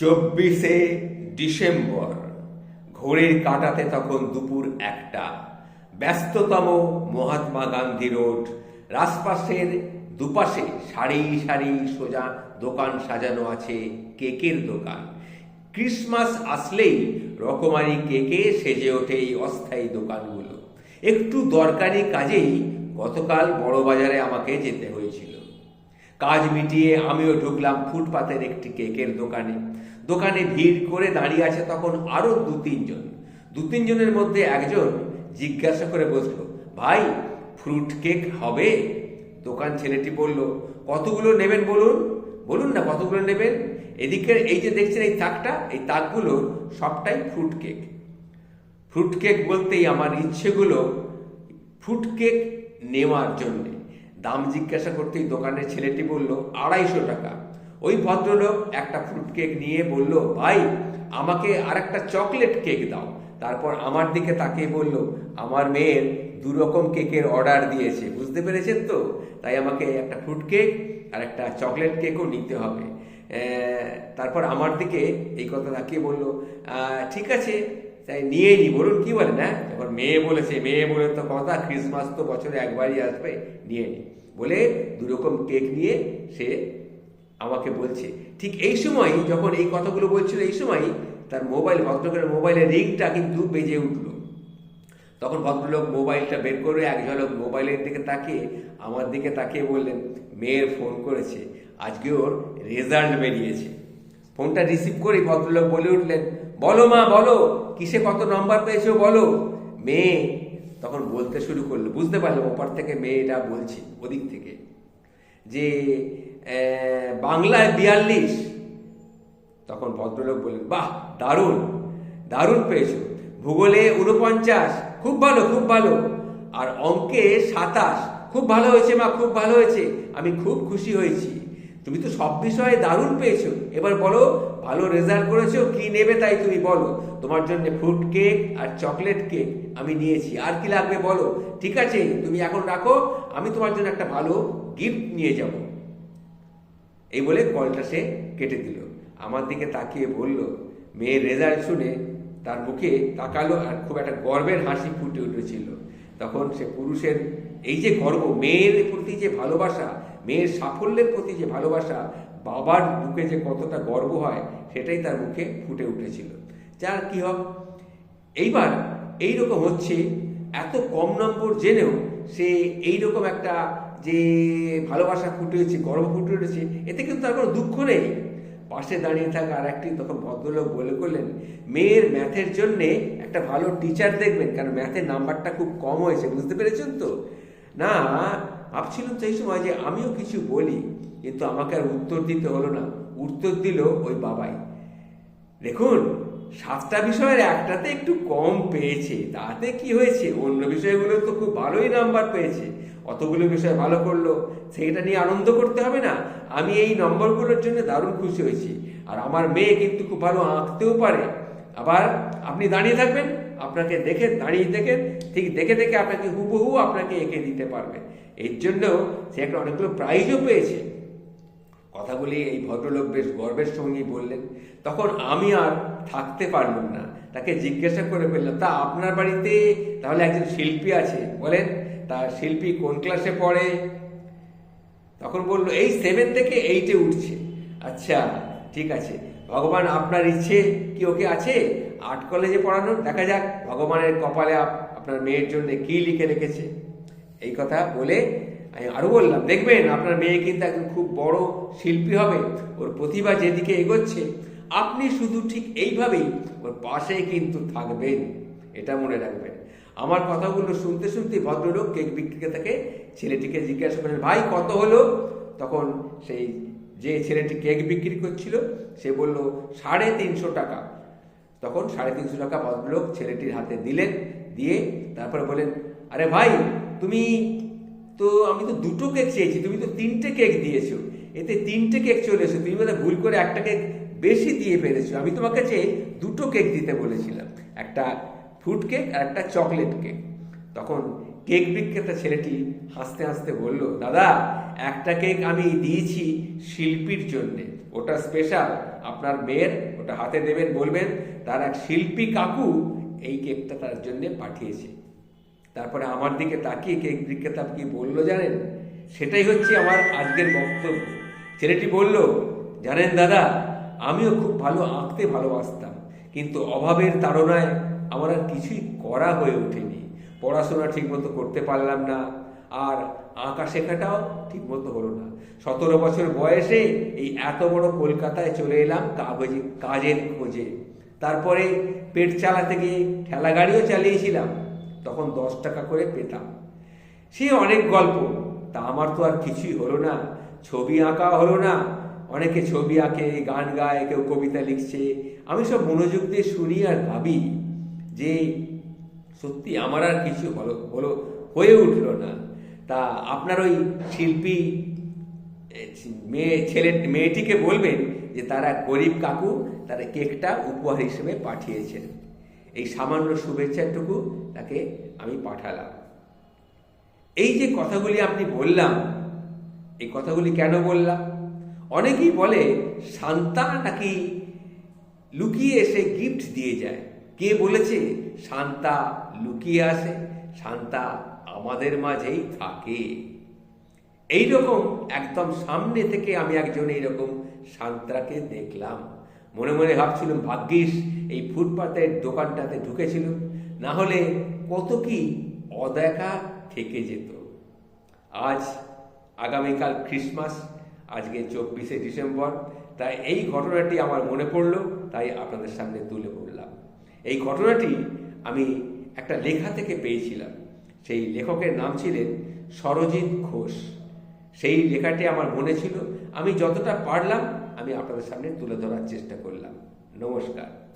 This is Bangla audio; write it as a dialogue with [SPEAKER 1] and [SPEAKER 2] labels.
[SPEAKER 1] চব্বিশে ডিসেম্বর, ঘড়ির কাটাতে তখন দুপুর একটা। ব্যস্ততম মহাত্মা গান্ধী রোড, রাজপাশের দুপাশে সারি সারি সোজা দোকান সাজানো আছে কেকের দোকান। ক্রিসমাস আসলেই রকমারি কেকে সেজে ওঠে এই অস্থায়ী দোকানগুলো। একটু দরকারি কাজেই গতকাল বড় বাজারে আমাকে যেতে হয়েছিল। কাজ মিটিয়ে আমিও ঢুকলাম ফুটপাতের একটি কেকের দোকানে। দোকানে ভিড় করে দাঁড়িয়ে আছে তখন আরও দু তিনজন। দু তিনজনের মধ্যে একজন জিজ্ঞাসা করে বসল, ভাই, ফ্রুট কেক হবে? দোকান ছেলেটি বলল, কতগুলো নেবেন বলুন? বলুন না, কতগুলো নেবেন? এদিকের এই যে দেখছেন এই তাকটা, এই তাকগুলো সবটাই ফ্রুট কেক। ফ্রুট কেক বলতেই আমার ইচ্ছেগুলো ফ্রুট কেক নেওয়ার জন্যে। দাম জিজ্ঞাসা করতেই দোকানের ছেলেটি বলল, আড়াইশো টাকা। ওই ভদ্রলোক একটা ফ্রুট কেক নিয়ে বলল, ভাই, আমাকে আর একটা চকলেট কেক দাও। তারপর আমার দিকে তাকিয়ে বলল, আমার মেয়ের দু রকম কেকের অর্ডার দিয়েছে, বুঝতে পেরেছেন তো? তাই আমাকে একটা ফ্রুট কেক আর একটা চকলেট কেকও নিতে হবে। তারপর আমার দিকে এই কথা তাকিয়ে বলল ঠিক আছে তাই নিয়ে নি, বলুন কি বলেন হ্যাঁ? এবার মেয়ে বলেছে, মেয়ে বলে তো কথা ক্রিসমাস তো বছরে একবারই আসবে, নিয়ে নি। বলে দুরকম কেক নিয়ে সে আমাকে বলছে। ঠিক এই সময় যখন এই কথাগুলো বলছিল, এই সময় তার মোবাইল ভদ্রকের মোবাইলের রিংটা কিন্তু বেজে উঠল। তখন ভদ্রলোক মোবাইলটা বের করে এক ঝলক মোবাইলের দিকে তাকিয়ে আমার দিকে তাকিয়ে বললেন, মেয়ের ফোন করেছে, আজকে ওর রেজাল্ট বেরিয়েছে। ফোনটা রিসিভ করে ভদ্রলোক বলে উঠলেন, বলো মা, বলো কিসে কত নম্বর পেয়েছ বলো? মেয়ে তখন বলতে শুরু করল, বুঝতে পারলাম ওপার থেকে মেয়েটা বলছে, ওদিক থেকে, যে বাংলায় বিয়াল্লিশ। তখন ভদ্রলোক বললেন, বাহ, দারুণ দারুণ পেয়েছ। ভূগোলে উনপঞ্চাশ খুব ভালো খুব ভালো। আর অঙ্কে সাতাশ, খুব ভালো হয়েছে মা, খুব ভালো হয়েছে। আমি খুব খুশি হয়েছি। তুমি তো সব বিষয়ে দারুণ পেয়েছ। এবার বলো, ভালো রেজাল্ট করেছ, কি নেবে তাই তুমি বলো। তোমার জন্য ফ্রুট কেক আর চকলেট কেক আমি নিয়েছি। আর কি লাগবে বলো? ঠিক আছে, তুমি এখন রাখো, আমি তোমার জন্য একটা ভালো গিফট নিয়ে যাব। এই বলে কলটা সে কেটে দিল। আমার দিকে তাকিয়ে বলল, মেয়ের রেজাল্ট শুনে তার মুখে তাকালো আর খুব একটা গর্বের হাসি ফুটে উঠেছিল। তখন সে পুরুষের, এই যে গর্ব, মেয়ের প্রতি যে ভালোবাসা মেয়ের সাফল্যের প্রতি যে ভালোবাসা বাবার বুকে যে কতটা গর্ব হয়, সেটাই তার মুখে ফুটে উঠেছিল। যার কি হোক, এইবার এইরকম হচ্ছে, এত কম নম্বর জেনেও সে এইরকম একটা যে ভালোবাসা ফুটে উঠেছে, গর্ব ফুটে উঠেছে, এতে কিন্তু তার কোনো দুঃখ নেই। পাশে দাঁড়িয়ে থাকা আর একটি তখন ভদ্রলোক বলে করলেন, মেয়ের ম্যাথের জন্যে একটা ভালো টিচার দেখবেন কারণ ম্যাথের নাম্বারটা খুব কম হয়েছে, বুঝতে পেরেছেন তো? না ভাবছিলাম সেই সময় যে আমিও কিছু বলি, কিন্তু আমাকে আর উত্তর দিতে হলো না। উত্তর দিল ওই বাবাই। দেখুন, সাতটা বিষয়ের একটাতে একটু কম পেয়েছে, তাতে কি হয়েছে? অন্য বিষয়গুলো তো খুব ভালোই নাম্বার পেয়েছে। অতগুলো বিষয় ভালো করল, সেইটা নিয়ে আনন্দ করতে হবে না। আমি এই নম্বরগুলোর জন্য দারুণ খুশি হয়েছি। আর আমার মেয়ে কিন্তু খুব ভালো আঁকতেও পারে। আবার আপনি দাঁড়িয়ে থাকবেন? আপনাকে দেখে, দাঁড়িয়ে দেখেন ঠিক দেখে দেখে আপনাকে হুবহু আপনাকে এঁকে দিতে পারবে। এর জন্য সে একটা অনেকগুলো প্রাইজও পেয়েছে। কথাগুলি এই ভদ্রলোক বেশ গর্বের সঙ্গেই বললেন। তখন আমি আর থাকতে পারলাম না। তাকে জিজ্ঞাসা করে ফেললাম তা আপনার বাড়িতে তাহলে একজন শিল্পী আছে? বলেন, তা শিল্পী কোন ক্লাসে পড়ে? তখন বলল, এই সেভেন থেকে এইটে উঠছে। আচ্ছা ঠিক আছে। ভগবান আপনার ইচ্ছে কি ওকে আছে? আর্ট কলেজে পড়ানোর দেখা যাক, ভগবানের কপালে আপ- আপনার মেয়ের জন্য কি লিখে রেখেছে। এই কথা বলে আমি আরও বললাম, দেখবেন আপনার মেয়ে কিন্তু একজন খুব বড় শিল্পী হবে, ওর প্রতিভা যেদিকে এগোচ্ছে, আপনি শুধু ঠিক এইভাবেই ওর পাশে কিন্তু থাকবেন, এটা মনে রাখবেন। আমার কথাগুলো শুনতে শুনতে ভদ্রলোক কেক বিক্রেতাকে ছেলেটিকে জিজ্ঞাসা করেন ভাই, কত হলো? তখন সেই যে ছেলেটি কেক বিক্রি করছিল, সে বলল, সাড়ে তিনশো টাকা। তখন সাড়ে তিনশো টাকা ভদ্রলোক ছেলেটির হাতে দিলেন, দিয়ে তারপরে বলেন আরে ভাই, তুমি তো, আমি তো দুটো কেক চেয়েছি, তুমি তো তিনটে কেক দিয়েছ। এতে তিনটে কেক চলে এসো তুমি বোধহয় ভুল করে একটা কেক বেশি দিয়ে ফেলেছো। আমি তোমাকে চেয়ে দুটো কেক দিতে বলেছিলাম, একটা ফ্রুট কেক আর একটা চকলেট কেক তখন কেক বিক্রেতা ছেলেটি হাসতে হাসতে বলল, দাদা, একটা কেক আমি দিয়েছি শিল্পীর জন্যে। ওটা স্পেশাল আপনার মেয়ের, ওটা হাতে দেবেন, বলবেন, তার এক শিল্পী কাকু এই কেকটা তার জন্যে পাঠিয়েছে। তারপরে আমার দিকে তাকিয়ে কেক বিক্রেতা কি বলল জানেন? সেটাই হচ্ছে আমার আজকের বক্তব্য। ছেলেটি বলল, জানেন দাদা, আমিও খুব ভালো আঁকতে ভালোবাসতাম, কিন্তু অভাবের তাড়নায় আমার আর কিছুই করা হয়ে ওঠেনি। পড়াশোনা ঠিকমতো করতে পারলাম না, আর আঁকা শেখাটাও ঠিকমতো হলো না। সতেরো বছর বয়সে এই এত বড় কলকাতায় চলে এলাম কাগজে, কাজের খোঁজে। তারপরে পেট চালাতে গিয়ে ঠেলা গাড়িও চালিয়েছিলাম, তখন দশ টাকা করে পেতাম। সে অনেক গল্প, তা আমার তো আর কিছুই হলো না। ছবি আঁকা হলো না। অনেকে ছবি আঁকে, গান গায়, কেউ কবিতা লিখছে। আমি সব মনোযোগ দিয়ে শুনি আর ভাবি যে সত্যি আমার আর কিছু হলো হলো হয়ে উঠল না। তা আপনার ওই শিল্পী মেয়ে, ছেলে, মেয়েটিকে বলবেন যে তারা গরিব কাকু, তারা কেকটা উপহার হিসেবে পাঠিয়েছেন। এই সামান্য শুভেচ্ছাটুকু তাকে আমি পাঠালাম। এই যে কথাগুলি আপনি বললাম, এই কথাগুলি কেন বললাম? অনেকেই বলে, শান্তা নাকি লুকিয়ে এসে গিফট দিয়ে যায়? কে বলেছে? শান্তা লুকিয়ে আসে, শান্তা আমাদের মাঝেই থাকে। এই রকম একদম সামনে থেকে আমি একজন এইরকম শান্তাকে দেখলাম। মনে মনে ভাবছিলাম, ভাগ্যিস, এই ফুটপাতের দোকানটাতে ঢুকেছিল না হলে কত কি অদেখা থেকে যেত। আজ আগামীকাল ক্রিসমাস আজকে চব্বিশে ডিসেম্বর, তাই এই ঘটনাটি আমার মনে পড়ল, তাই আপনাদের সামনে তুলে ধরলাম। এই ঘটনাটি আমি একটা লেখা থেকে পেয়েছিলাম। সেই লেখকের নাম ছিলেন সরজিৎ ঘোষ। সেই লেখাটি আমার মনে ছিল, আমি যতটা পারলাম, আমি আপনাদের সামনে তুলে ধরার চেষ্টা করলাম। নমস্কার।